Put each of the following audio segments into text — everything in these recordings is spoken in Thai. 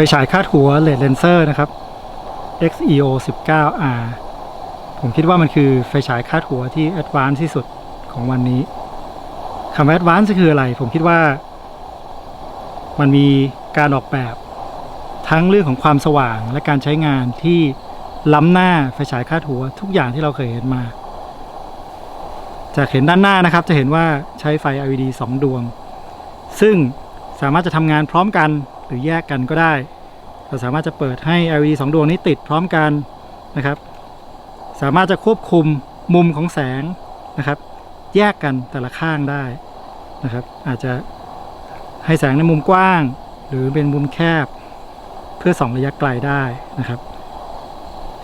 ฟฉายคาดหัวเลดเลนเซอร์นะครับ XEO 19R ผมคิดว่ามันคือไฟฉายคาดหัวที่แอดวานซ์ที่สุดของวันนี้คำว่าแอดวานซ์คืออะไร ผมคิดว่า มันมีการออกแบบ ทั้งเรื่องของความสว่างและการใช้งานที่ล้ำหน้าไฟฉายคาดหัวทุกอย่างที่เราเคยเห็นมา จากเห็นด้านหน้านะครับ จะเห็นว่าใช้ไฟ LED 2 ดวง ซึ่งสามารถจะทำงานพร้อมกัน หรือแยกกันก็ได้ เราสามารถจะเปิดให้ LED 2 ดวงนี้ติดพร้อมกันนะครับ สามารถจะควบคุมมุมของแสงนะครับ แยกกันแต่ละข้างได้นะครับ อาจจะให้แสงในมุมกว้าง หรือเป็นมุมแคบ เพื่อส่องระยะไกลได้นะครับ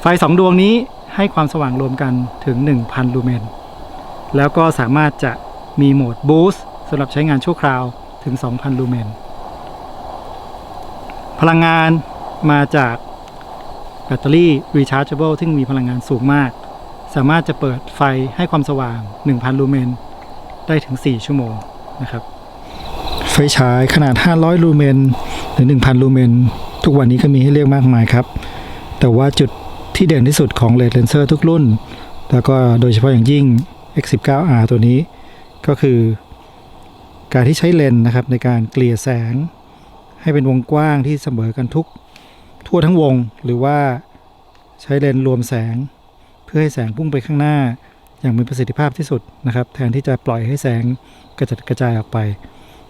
ไฟสองดวงนี้ให้ความสว่างรวมกันถึง 1,000 ลูเมน แล้วก็สามารถจะมีโหมดบูสต์สำหรับใช้งานชั่วคราวถึง 2,000 ลูเมน พลังงานมาจากแบตเตอรี่ rechargeable ซึ่งมีพลังงานสูงมาก สามารถจะเปิดไฟให้ความสว่าง 1,000 ลูเมน ได้ถึง 4 ชั่วโมงนะครับ ไฟฉายขนาด 500 ลูเมนหรือ 1,000 ลูเมน ทุกวันนี้ก็มีให้เลือกมากมายครับ แต่ว่าจุดที่เด่นที่สุดของเลดเลนเซอร์ทุกรุ่น แล้วก็โดยเฉพาะอย่างยิ่ง X19R ตัวนี้ก็คือการที่ใช้เลนส์นะครับในการเกลี่ยแสง ให้เป็นวงกว้างที่เสมอกันทุกทั่วทั้งวง หรือว่าใช้เลนส์รวมแสง เพื่อให้แสงพุ่งไปข้างหน้า อย่างมีประสิทธิภาพที่สุดนะครับ แทนที่จะปล่อยให้แสงกระจัดกระจายออกไป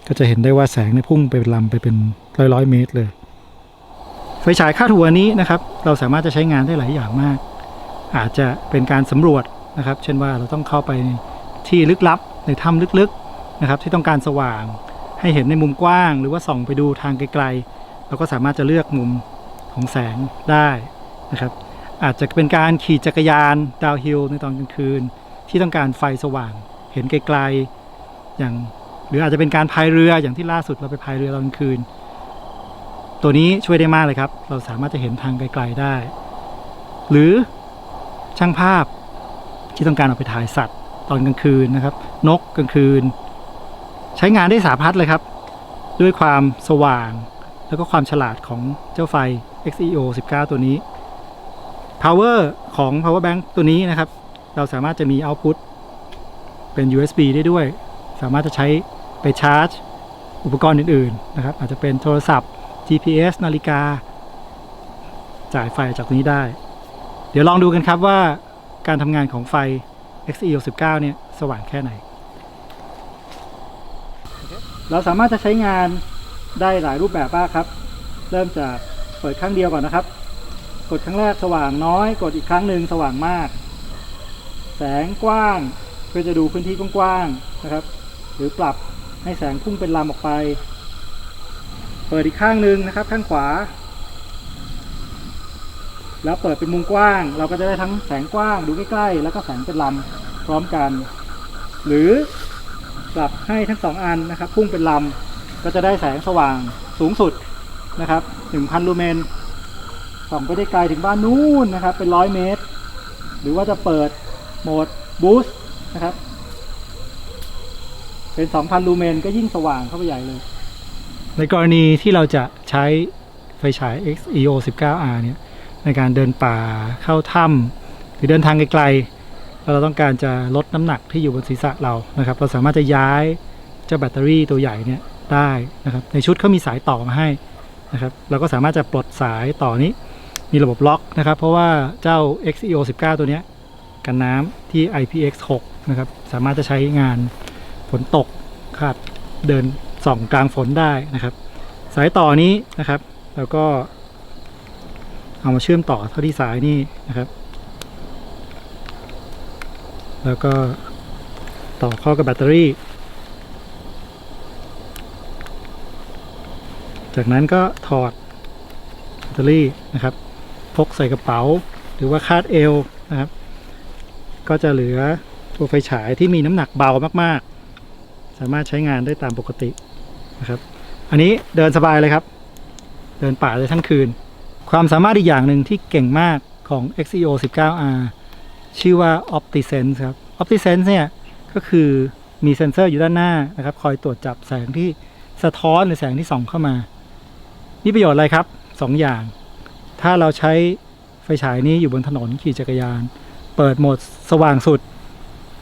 ก็จะเห็นได้ว่าแสงเนี่ยพุ่งไปเป็นลำไปเป็นร้อยร้อยเมตรเลยไฟฉายคาดหัวนี้นะครับ เราสามารถจะใช้งานได้หลายอย่างมาก อาจจะเป็นการสำรวจนะครับ เช่นว่าเราต้องเข้าไปที่ลึกลับในถ้ำลึกๆนะครับ ที่ต้องการสว่าง ให้เห็นในมุมกว้าง หรือว่าส่องไปดูทางไกลๆเราก็สามารถจะเลือกมุมของแสงได้นะครับ อาจจะเป็นการขี่จักรยานดาวฮิลในตอนกลางคืน ที่ต้องการไฟสว่าง เห็นไกลๆอย่าง หรืออาจจะเป็นการพายเรืออย่างที่ล่าสุดเราไปพายเรือตอนกลางคืน ตัวนี้ช่วยได้มากเลยครับ เราสามารถจะเห็นทางไกลๆได้ หรือช่างภาพที่ต้องการเอาไปถ่ายสัตว์ตอนกลางคืนนะครับ นกกลางคืน ใช้งานได้สาพัดเลยครับ ด้วยความสว่าง แล้วก็ความฉลาดของเจ้าไฟ XEO 19 ตัวนี้ power ของ power bank ตัวนี้นะครับ เราสามารถจะมี output เป็น USB ได้ด้วย สามารถจะใช้ไปชาร์จ อุปกรณ์อื่น ๆ นะครับ อาจจะเป็นโทรศัพท์ GPS นาฬิกา จ่ายไฟจากตรงนี้ได้ เดี๋ยวลองดูกันครับว่าการทำงานของไฟ XEO 19 เนี่ย สว่างแค่ไหน เราสามารถจะใช้งานได้หลายรูปแบบมากครับ เริ่มจากเปิดครั้งเดียวก่อนนะครับ กดครั้งแรกสว่างน้อย กดอีกครั้งหนึ่งสว่างมาก แสงกว้างเพื่อจะดูพื้นที่กว้างๆนะครับ หรือปรับให้แสงพุ่งเป็นลำออกไป เปิดอีกข้างหนึ่งนะครับ ข้างขวา แล้วเปิดเป็นมุมกว้าง เราก็จะได้ทั้งแสงกว้างดูใกล้ๆ แล้วก็แสงเป็นลำพร้อมกัน หรือ ปรับให้ทั้งสองอันนะครับ พุ่งเป็นลำก็จะได้แสงสว่างสูงสุดนะครับ1,000ลูเมนส่องไปได้ไกลถึงบ้านนู้นนะครับ เป็นร้อยเมตร หรือว่าจะเปิดโหมดบูสต์นะครับ เป็น 2,000 ลูเมนก็ยิ่งสว่างเข้าไปใหญ่เลย ในกรณีที่เราจะใช้ไฟฉาย XEO 19R เนี่ยในการเดินป่าเข้าถ้ำหรือเดินทางไกลๆ เราต้องการจะลดน้ำหนักที่อยู่บนศีรษะเรานะครับ เราสามารถจะย้ายเจ้าแบตเตอรี่ตัวใหญ่เนี่ยได้นะครับ ในชุดเขามีสายต่อมาให้นะครับ เราก็สามารถจะปลดสายต่อนี้ มีระบบล็อกนะครับ เพราะว่าเจ้า XEO 19 ตัวนี้กันน้ำที่ IPX6 นะครับ สามารถจะใช้งานฝนตกคาดเดินส่องกลางฝนได้นะครับ สายต่อนี้นะครับ แล้วก็เอามาเชื่อมต่อเท่าที่สายนี่นะครับ แล้วก็ต่อเข้ากับแบตเตอรี่ จากนั้นก็ถอดแบตเตอรี่นะครับ พกใส่กระเป๋า หรือว่าคาดเอวนะครับ ก็จะเหลือตัวไฟฉายที่มีน้ำหนักเบามากๆ สามารถใช้งานได้ตามปกตินะครับ อันนี้เดินสบายเลยครับ เดินป่าได้ทั้งคืน ความสามารถอีกอย่างหนึ่งที่เก่งมากของ XEO 19R ชื่อว่า OptiSense ครับ OptiSense เนี่ยก็คือมีเซ็นเซอร์อยู่ด้านหน้านะครับ คอยตรวจจับแสงที่สะท้อนหรือแสงที่ส่องเข้ามามีประโยชน์อะไรครับสองอย่าง ถ้าเราใช้ไฟฉายนี้อยู่บนถนนขี่จักรยาน เปิดโหมดสว่างสุด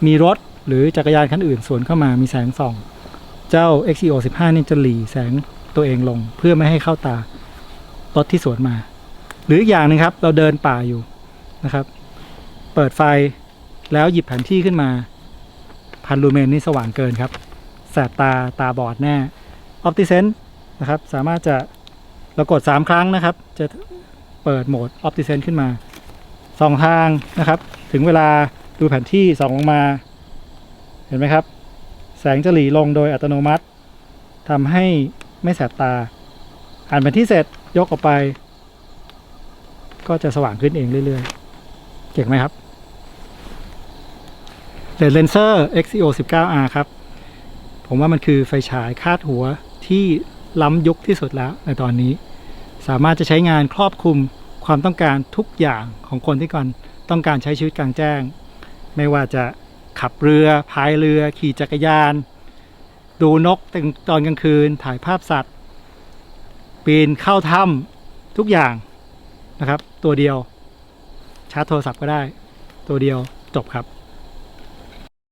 มีรถหรือจักรยานคันอื่นสวนเข้ามามีแสงส่อง เจ้า XEO 15นี่จะหลีแสงตัวเองลง เพื่อไม่ให้เข้าตารถที่สวนมา หรืออีกอย่างหนึงครับ เราเดินป่าอยู่นะครับ เปิดไฟแล้วหยิบแผนที่ขึ้นมา พันลูเมนนี่สว่างเกินครับ แสบตาตาบอดแน่ออ t ติเซนนะครับ สามารถจะเรากด 3 ครั้งนะครับ จะเปิดโหมดออ t ติเซนขึ้นมาสองทางนะครับ ถึงเวลาดูแผนที่ส่องลงมา เห็นไหมครับ แสงจะหลีลงโดยอัตโนมัติทำให้ไม่แสบตา อ่านแผนที่เสร็จยกออกไป ก็จะสว่างขึ้นเองเรื่อยๆ เก่งไหมครับเลนเซอร์ XEO 19R ครับ ผมว่ามันคือไฟฉายคาดหัวที่ล้ำยุคที่สุดแล้วในตอนนี้ สามารถจะใช้งานครอบคลุมความต้องการทุกอย่างของคนที่ก่อนต้องการใช้ชีวิตกลางแจ้ง ไม่ว่าจะขับเรือพายเรือ ขี่จักรยาน ดูนกตอนกลางคืนถ่ายภาพสัตว์ ปีนเข้าถ้ำทุกอย่างนะครับ ตัวเดียว ชาร์จโทรศัพท์ก็ได้ ตัวเดียวจบครับ